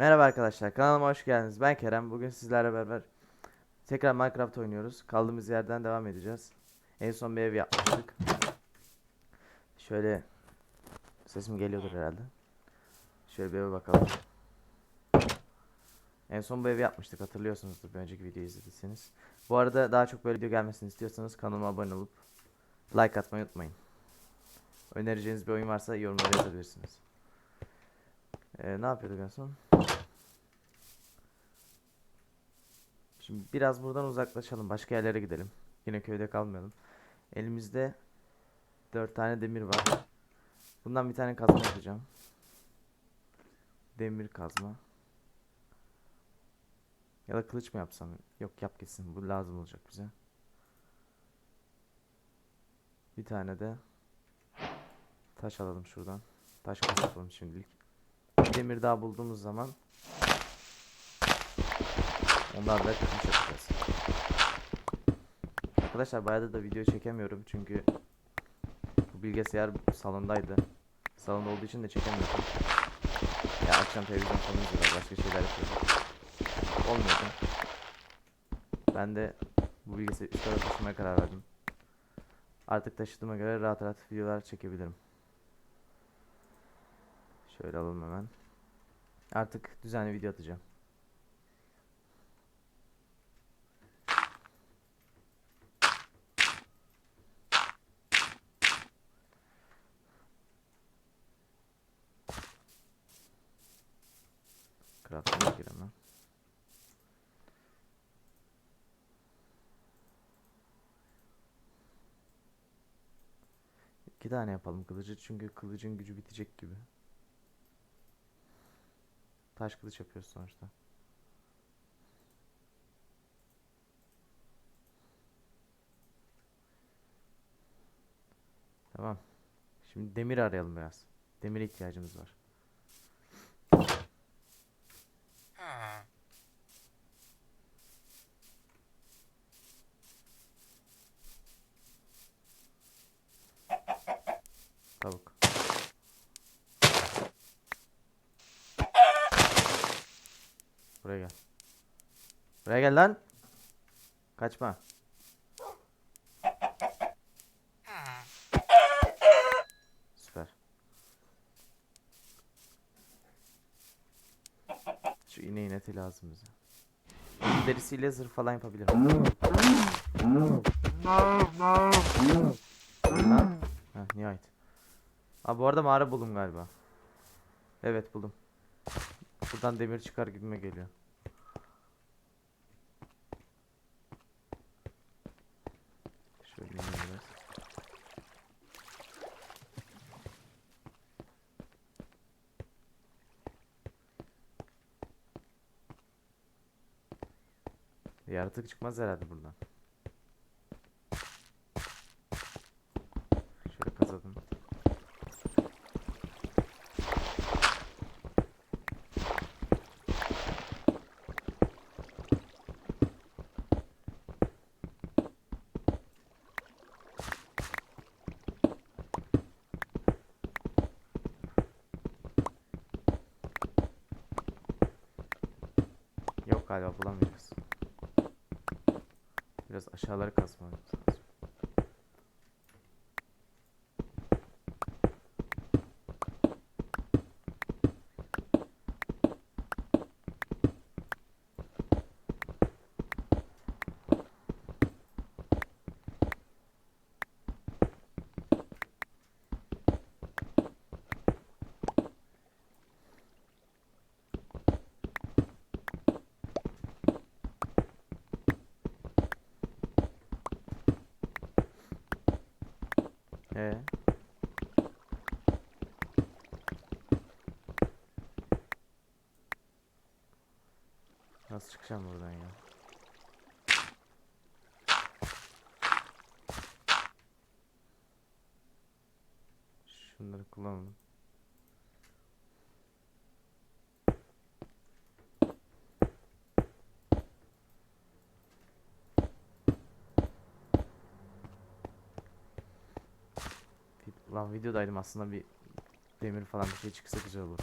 Merhaba arkadaşlar, kanalıma hoş geldiniz. Ben Kerem. Bugün sizlerle beraber tekrar Minecraft oynuyoruz. Kaldığımız yerden devam edeceğiz. En son bir ev yapmıştık. Şöyle sesim geliyordur herhalde. Şöyle bir eve bakalım. En son bu evi yapmıştık hatırlıyorsunuzdur bir önceki videoyu izlediyseniz. Bu arada daha çok böyle video gelmesini istiyorsanız kanalıma abone olup like atmayı unutmayın. Önereceğiniz bir oyun varsa yorumlara yazabilirsiniz. Ee, ne yapıyorduk en son? Şimdi biraz buradan uzaklaşalım. Başka yerlere gidelim. Yine köyde kalmayalım. Elimizde 4 tane demir var. Bundan bir tane kazma yapacağım. Demir kazma. Ya da kılıç mı yapsam? Yok yap gitsin. Bu lazım olacak bize. Bir tane de taş alalım şuradan. Taş kılıç yapalım şimdilik. Bir demir daha bulduğumuz zaman kılıç yapacağız. Arkadaşlar bayağıdır da video çekemiyorum çünkü bu bilgisayar salondaydı. Salonda olduğu için de çekemiyordum. Ya akşam televizyon falan izliyorlar, başka şeyler yapıyordum. Olmuyordu. Ben de bu bilgisayarı üst tarafa taşımaya karar verdim. Artık taşıdığıma göre rahat rahat videolar çekebilirim. Şöyle alalım hemen. Artık düzenli video atacağım. Craft'a gir hemen. İki tane yapalım kılıcı çünkü kılıcın gücü bitecek gibi. Taş kılıç yapıyoruz sonuçta. Tamam. Şimdi demir arayalım biraz. Demire ihtiyacımız var. Tavuk. Buraya gel. Buraya gel lan. Kaçma. Süper. Şu ineğin eti lazım bize. Bunun derisiyle zırh falan yapabilirim. Lan. Heh, nihayet. Aa bu arada mağara buldum galiba. Evet buldum. Buradan demir çıkar gibime geliyor. Şöyle biraz. Yaratık çıkmaz herhalde buradan. Şöyle kazalım. Yok galiba bulamayacağız. Biraz aşağıları kazmamız lazım. Ee? Nasıl çıkacağım buradan ya? Şunları kullanalım. Ulan videodaydım aslında bir demir falan bir şey çıksa güzel olur.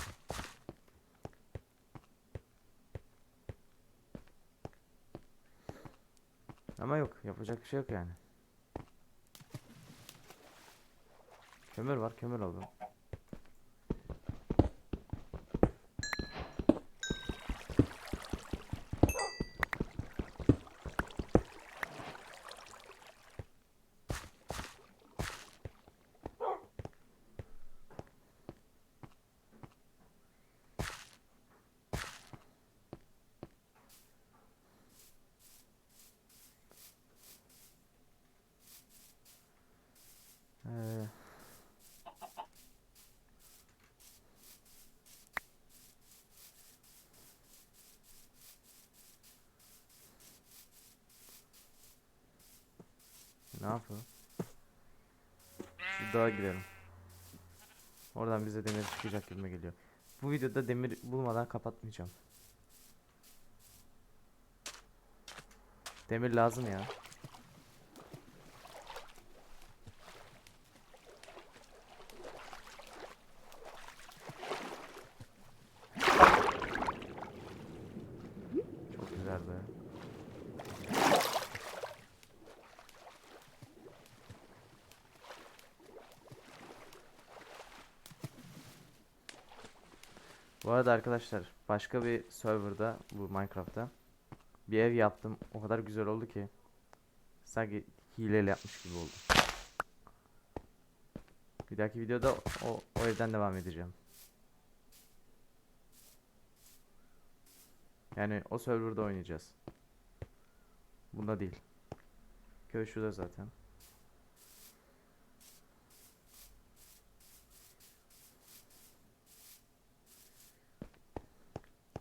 Ama yok yapacak bir şey yok yani. Kömür var kömür aldım. Ee, ne yapalım? Bir dağa gidelim. Oradan bize demir çıkacak gibime geliyor. Bu videoda demir bulmadan kapatmayacağım. Demir lazım ya. Çok güzel be. Bu arada arkadaşlar başka bir serverda bu Minecraft'ta bir ev yaptım. O kadar güzel oldu ki sanki hileyle yapmış gibi oldu. Bir dahaki videoda o, o evden devam edeceğim. Yani o serverda oynayacağız. Bunda değil. Köy şurada zaten.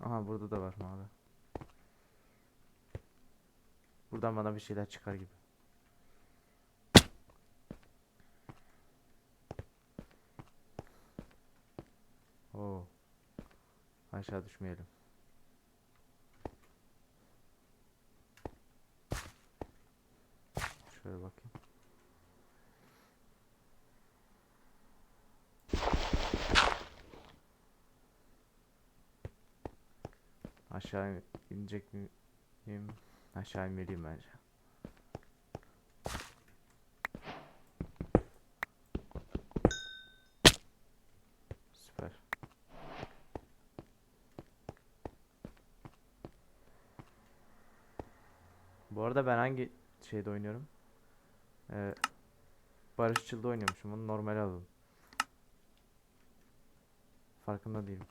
Aha burada da var mavi. Buradan bana bir şeyler çıkar gibi. Oo. Aşağı düşmeyelim. Şöyle bakayım. Aşağı in- inecek mi- miyim? Aşağı inmeliyim bence. Süper. Bu arada ben hangi şeyde oynuyorum? Ee, Barışçıl'da oynuyormuşum. Bunu normal alalım. Farkında değilim.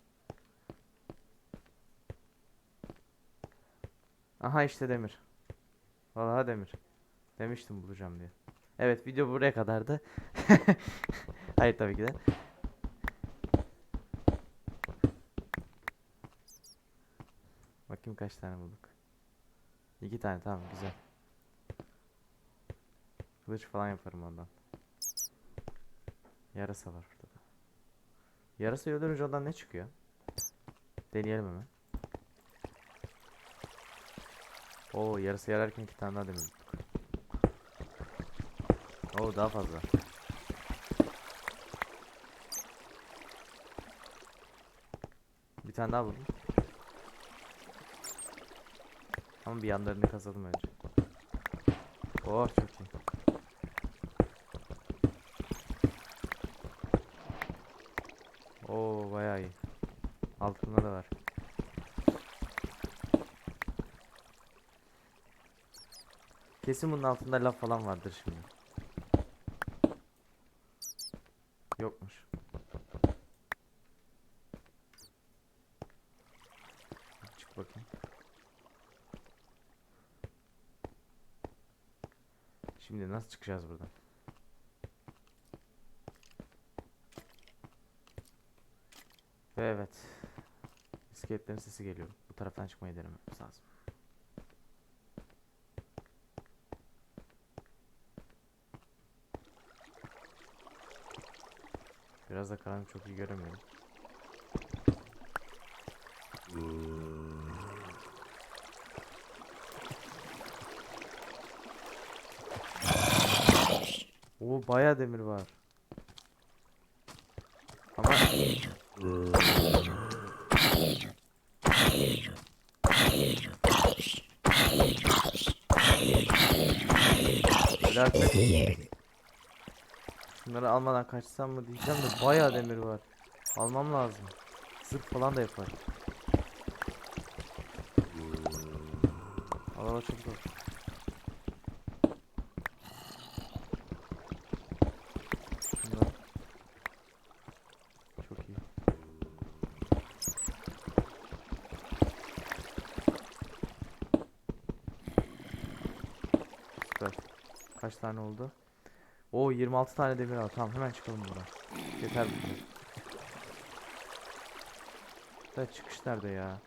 Aha işte demir. Vallahi demir. Demiştim bulacağım diye. Evet video buraya kadardı. Hayır tabii ki de. Bakayım kaç tane bulduk. İki tane tamam güzel. Kılıç falan yaparım ondan. Yarasa var burada da. Yarasa öldürünce ondan ne çıkıyor? Deneyelim hemen. Oo yarısı yararken iki tane daha demir bulduk. Oo daha fazla. Bir tane daha buldum. Ama bir yanlarını kazalım önce. Oh çok iyi. Oo bayağı iyi. Altında da var. Kesin bunun altında laf falan vardır şimdi. Yokmuş. Çık bakayım. Şimdi nasıl çıkacağız buradan? Ve evet. İskeletlerin sesi geliyor. Bu taraftan çıkmayı denememiz lazım. Biraz da karanlık çok iyi göremiyorum. Oo bayağı demir var. Ama Felaket. Şunları almadan kaçsam mı diyeceğim de bayağı demir var. Almam lazım. Zırh falan da yapar. Al çabuk al. Şunlar. Çok iyi. Süper. Kaç tane oldu? O 26 tane demir al. Tamam hemen çıkalım buradan. Yeter bu. Da çıkış nerede ya?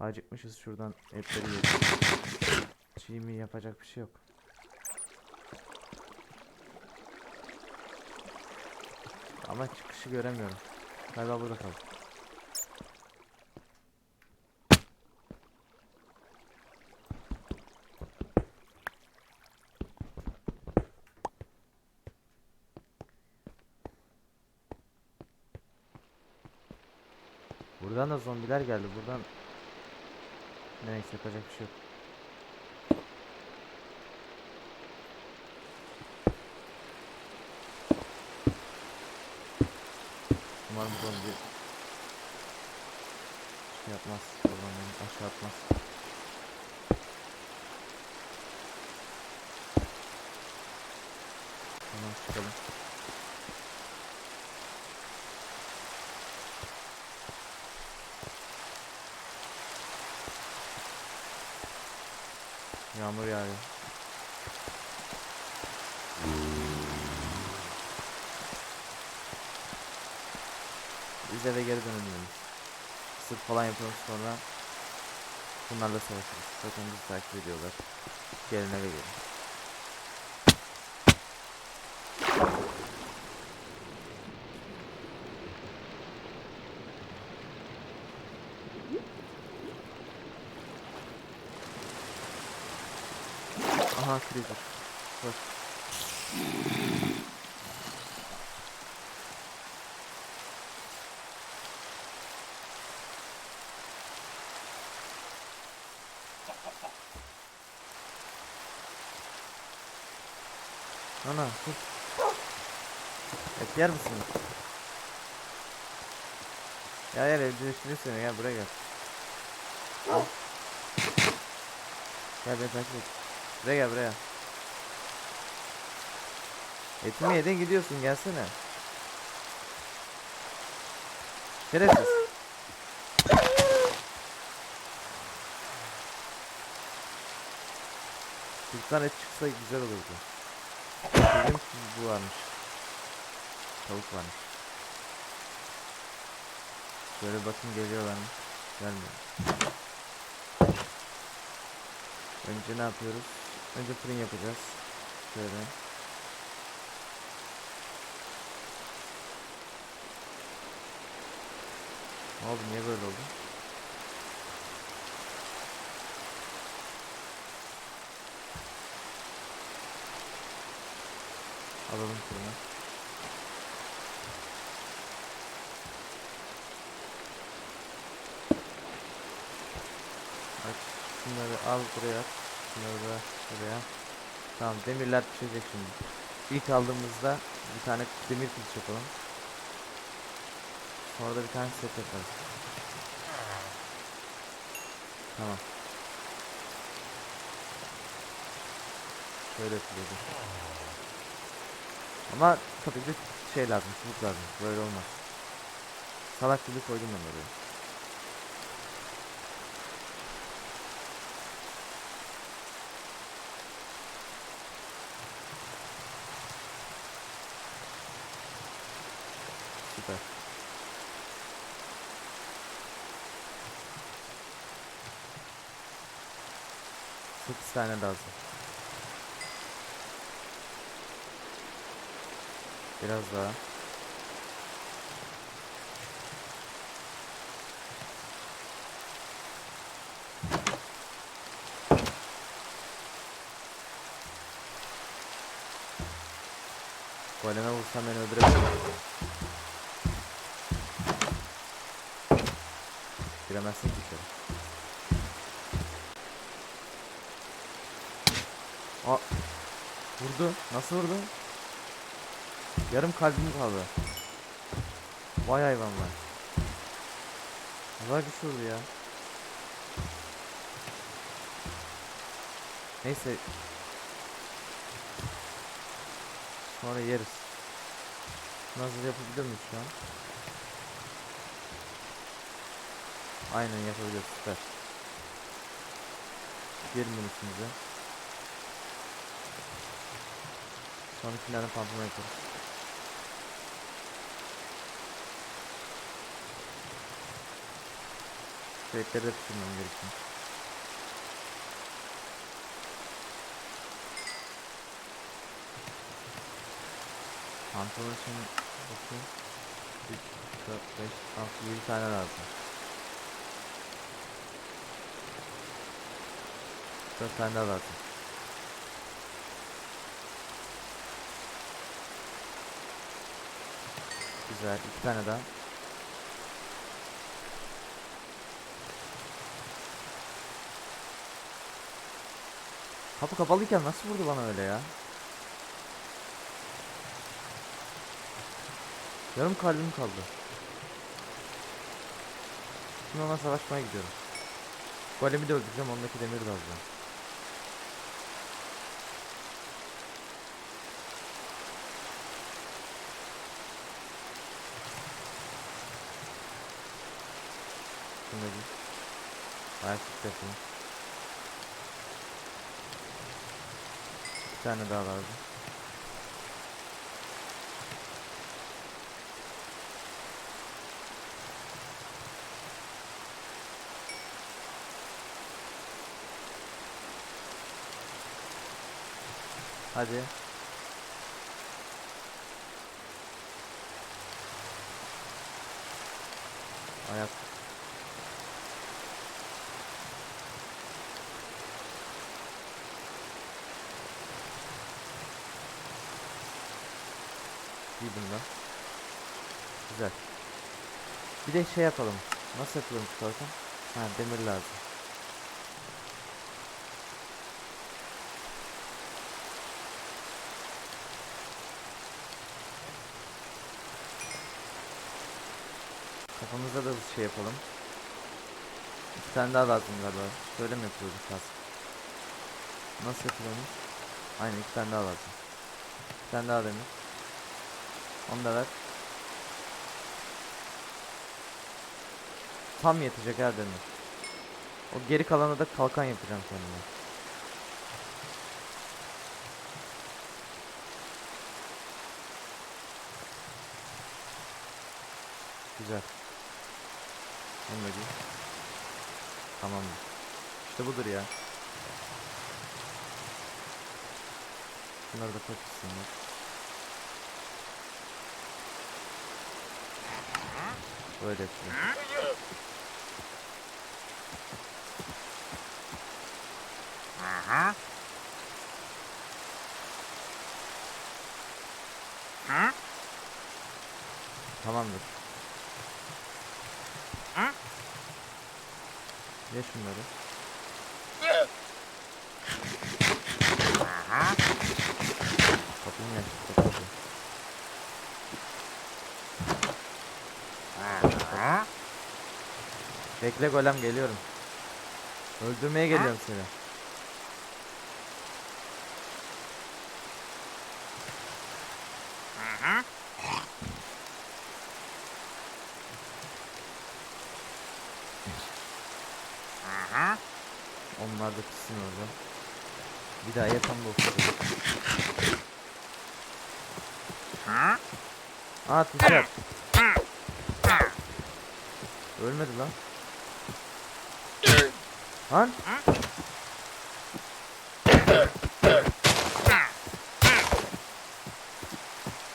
Acıkmışız şuradan etleri yiyelim. Çiğ yapacak bir şey yok. Ama çıkışı göremiyorum. Galiba burada kaldı. Buradan da zombiler geldi. Buradan neyse yapacak bir şey yok. Umarım zombi şey yapmaz. Oradan aşağı atmaz. Tamam çıkalım. Falan yapıyoruz sonra bunlarla savaşırız. Zaten bizi takip ediyorlar. Gelin eve gelin. Aha creeper. Koş. Ana tut. Et yer misin? Ya gel evcilleştiriyor seni gel buraya gel. Al. Gel beni takip et. Buraya gel buraya. Etimi yedin gidiyorsun gelsene. Şerefsiz. Türkten et çıksa güzel olurdu. Dedim bu varmış. Tavuk varmış. Şöyle bakın geliyorlar mı? Gelmiyor. Önce ne yapıyoruz? Önce fırın yapacağız. Şöyle. Ne oldu? Niye böyle oldu? Alalım fırını. Aç. Şunları al buraya at. Şunları da buraya. Tamam demirler pişecek şimdi. İlk aldığımızda bir tane demir kılıç yapalım. Sonra da bir tane set yaparız. Tamam. Şöyle yapılıyordu. Ama tabii ki şey lazım, çubuk lazım. Böyle olmaz. Salak gibi koydum ben oraya. Süper. Sekiz tane lazım. Biraz daha. Goleme vursam beni öldürebilir. Giremezsin ki içeri. Aa, vurdu. Nasıl vurdu? Yarım kalbim kaldı. Vay hayvanlar. Allah güçlü vurdu ya. Neyse. Sonra yeriz. Nasıl yapabilir miyiz şu an? Aynen yapabiliyoruz süper. Girelim bunun üstümüze. Sonra planı pantolon yaparız. Etleri de pişirmem gerekiyor. Pantolon için bakayım. 3, 4, 5, 6, 7 tane lazım. 4 tane daha lazım. Güzel. 2 tane daha. Kapı kapalıyken nasıl vurdu bana öyle ya? Yarım kalbim kaldı. Şimdi ona savaşmaya gidiyorum. Golemi de öldüreceğim, ondaki demiri de alacağım. Şunu da bir. Ayaklık yapayım. Bir tane daha lazım. Hadi. Ayak. İyi bundan. Güzel. Bir de şey yapalım. Nasıl yapıyorum çıkarken? Ha demir lazım. Kafamızda da bir şey yapalım. Bir tane daha lazım galiba. Şöyle mi yapıyorduk kask? Nasıl yapılıyormuş? Aynen iki tane daha lazım. Bir tane daha demir. Onu da ver. Tam yetecek her demir. O geri kalanı da kalkan yapacağım kendime. Güzel. Onu da giy. Tamamdır. İşte budur ya. Şunları da paketsinler. Böyle yapayım. Tamamdır. Ye şunları. Kapıyı mı açtık? Kapıyı. Bekle golem geliyorum. Öldürmeye geliyorum seni. Onlar da pişsin orada. Bir daha yakamda oturdu. Aa tuşak. Ölmedi lan. Lan.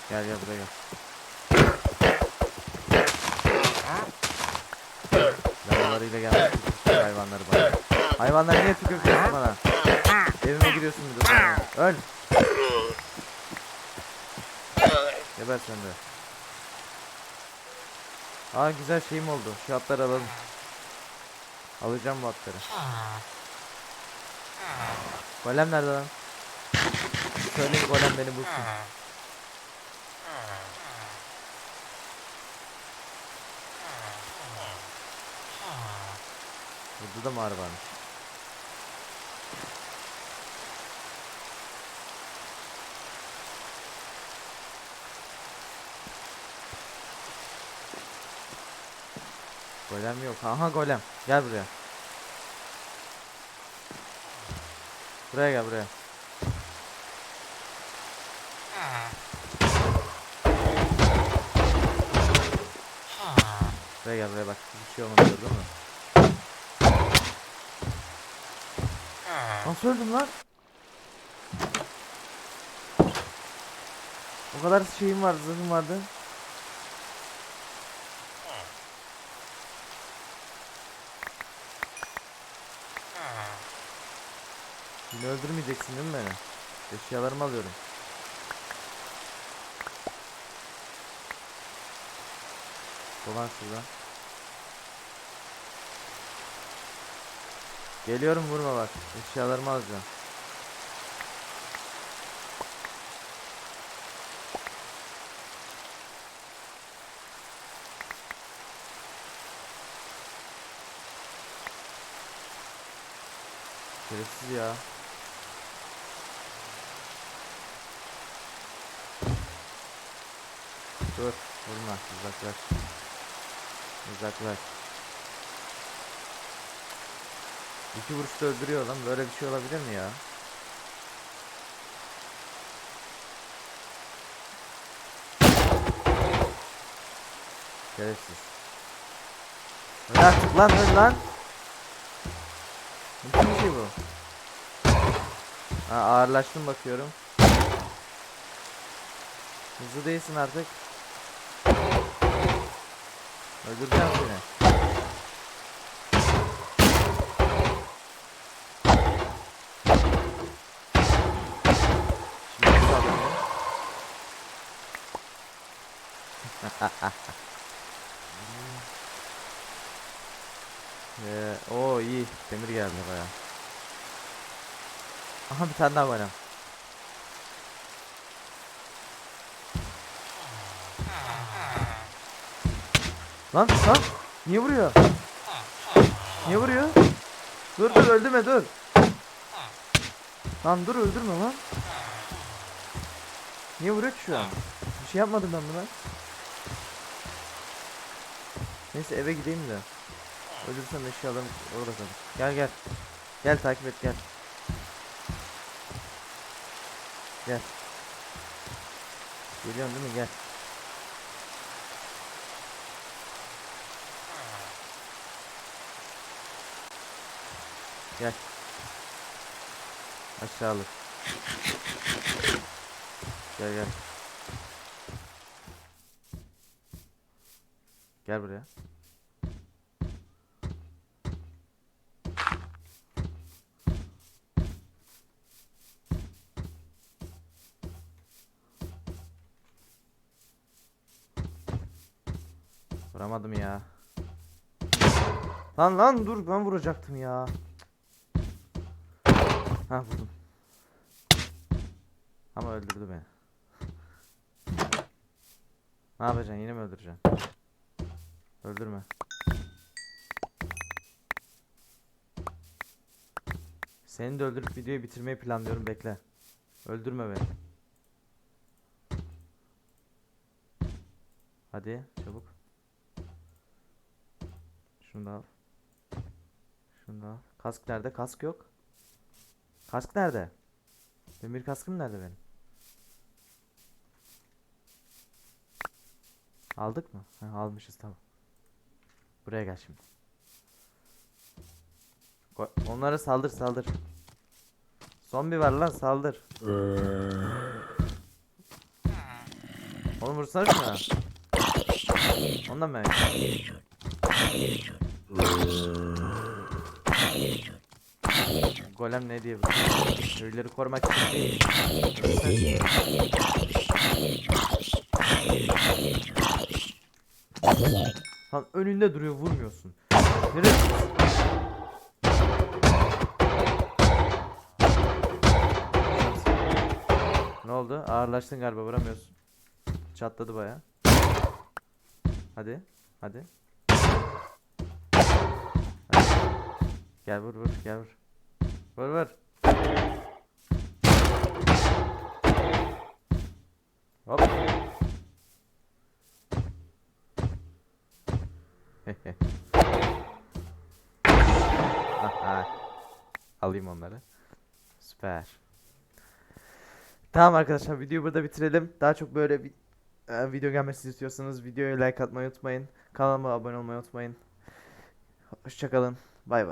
Gel gel buraya gel. Yaralarıyla gelmiş hayvanları bana. Hayvanlar niye tükürtüyorsun bana? Evime giriyorsun bir de. Öl. Geber sen de. Aa güzel şeyim oldu. Şu atları alalım. Alacağım bu atları. Golem nerede lan? Söyleyin golem beni bulsun. Burada da mağara varmış. Golem yok. Aha golem. Gel buraya. Buraya gel buraya. Buraya gel buraya bak. Bir şey olmadı gördün mü? Nasıl öldüm lan? O kadar şeyim var, zırhım vardı. Yine öldürmeyeceksin değil mi beni? Eşyalarımı alıyorum. Dolan şuradan. Geliyorum vurma bak. Eşyalarımı alacağım. Şerefsiz ya. Dur, vurma, uzaklaş. Uzaklaş. İki vuruşta öldürüyor lan. Böyle bir şey olabilir mi ya? Şerefsiz. Öl artık lan öl lan. Mümkün bir şey bu. Ha, ağırlaştım bakıyorum. Hızlı değilsin artık. Öldüreceğim seni. Şimdi? Ee, o iyi. Demir geldi baya. Aha bir tane daha var. Lan lan niye vuruyor? Niye vuruyor? Dur dur öldürme dur. Lan dur öldürme lan. Niye vuruyor ki şu an? Bir şey yapmadım ben buna. Neyse eve gideyim de. Ölürsem eşyalarım orada kalır. Gel gel. Gel takip et gel. Gel. Geliyorsun değil mi? Gel. Gel. Aşağılık. Gel gel. Gel buraya. Vuramadım ya. Lan lan dur ben vuracaktım ya. Ha vurdum. Ama öldürdü beni. Ne yapacaksın yine mi öldüreceksin? Öldürme. Seni de öldürüp videoyu bitirmeyi planlıyorum bekle. Öldürme beni. Hadi çabuk. Şunu da al. Şunu da al. Kask nerede? Kask yok. Kask nerede? Demir kaskım nerede benim? Aldık mı? Ha, almışız tamam. Buraya gel şimdi. Ko- Onlara saldır saldır. Zombi var lan saldır. Oğlum vursana şuna. Ondan mı? Golem ne diye? Ölüleri korumak için değil. Lan önünde duruyor vurmuyorsun. Nereye? Ne oldu? Ağırlaştın galiba vuramıyorsun. Çatladı baya. Hadi. Hadi. Hadi. Gel vur vur gel vur. Vur vur. Hop. Alayım onları. Süper. Tamam arkadaşlar videoyu burada bitirelim. Daha çok böyle bir e, video gelmesini istiyorsanız videoya like atmayı unutmayın. Kanalıma abone olmayı unutmayın. Hoşçakalın. Bay bay.